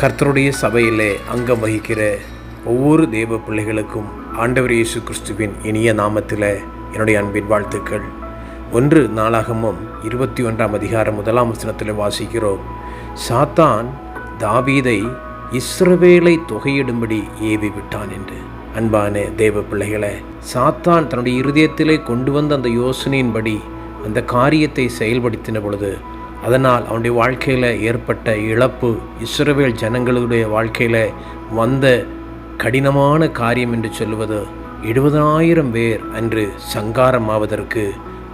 கர்த்தருடைய சபையிலே அங்கம் வகிக்கிற ஒவ்வொரு தேவ பிள்ளைகளுக்கும் ஆண்டவர் இயேசு கிறிஸ்துவின் இனிய நாமத்தில் என்னுடைய அன்பின் வாழ்த்துக்கள். ஒன்று நாளாகமும் இருபத்தி ஒன்றாம் அதிகாரம் முதலாம் வசனத்தில் வாசிக்கிறோம். சாத்தான் தாவீதை இஸ்ரவேலை தொகையிடும்படி ஏவி விட்டான் என்று. அன்பான தேவ பிள்ளைகளை சாத்தான் தன்னுடைய இருதயத்திலே கொண்டு வந்த அந்த யோசனையின்படி அந்த காரியத்தை செயல்படுத்தின பொழுது அதனால் அவனுடைய வாழ்க்கையில் ஏற்பட்ட இழப்பு இஸ்ரவேல் ஜனங்களுடைய வாழ்க்கையில் வந்த கடினமான காரியம் என்று சொல்வது எழுபதாயிரம் பேர் அன்று சங்காரமாவதற்கு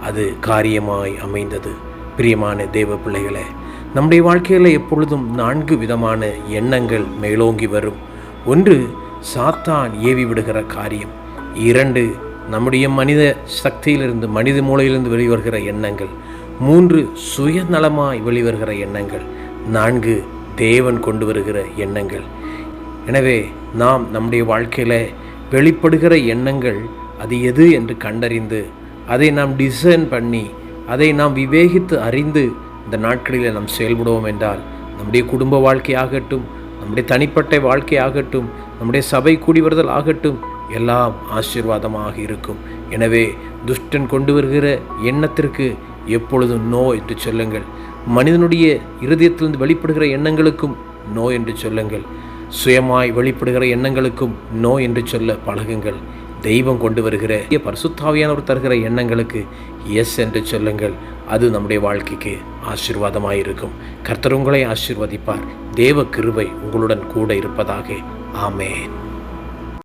அது காரியமாய் அமைந்தது. பிரியமான தேவ பிள்ளைகளே நம்முடைய வாழ்க்கையில் எப்பொழுதும் நான்கு விதமான எண்ணங்கள் மேலோங்கி வரும். ஒன்று சாத்தான் ஏவி விடுகிற காரியம். இரண்டு நம்முடைய மனித சக்தியிலிருந்து மனித மூளையிலிருந்து வெளிவருகிற எண்ணங்கள். மூன்று சுயநலமாய் வெளிவருகிற எண்ணங்கள். நான்கு தேவன் கொண்டு வருகிற எண்ணங்கள். எனவே நாம் நம்முடைய வாழ்க்கையில் வெளிப்படுகிற எண்ணங்கள் அது எது என்று கண்டறிந்து அதை நாம் டிசைன் பண்ணி அதை நாம் விவேகித்து அறிந்து இந்த நாட்களில் நாம் செயல்படுவோம் என்றால் நம்முடைய குடும்ப வாழ்க்கையாகட்டும் நம்முடைய தனிப்பட்ட வாழ்க்கையாகட்டும் நம்முடைய சபை கூடி வருதல் ஆகட்டும் எல்லாம் ஆசீர்வாதமாக இருக்கும். எனவே துஷ்டன் கொண்டு வருகிற எண்ணத்திற்கு எப்பொழுதும் நோ என்று சொல்லுங்கள். மனிதனுடைய இருதயத்திலிருந்து வெளிப்படுகிற எண்ணங்களுக்கும் நோ என்று சொல்லுங்கள். சுயமாய் வெளிப்படுகிற எண்ணங்களுக்கும் நோ என்று சொல்ல பழகுங்கள். தெய்வம் கொண்டு வருகிற பரிசுத்தாவியானவர் தருகிற எண்ணங்களுக்கு எஸ் என்று சொல்லுங்கள். அது நம்முடைய வாழ்க்கைக்கு ஆசீர்வாதமாக இருக்கும். கர்த்தர் உங்களை ஆசீர்வதிப்பார். தேவ கிருபை உங்களுடன் கூட இருப்பதாக. ஆமேன்.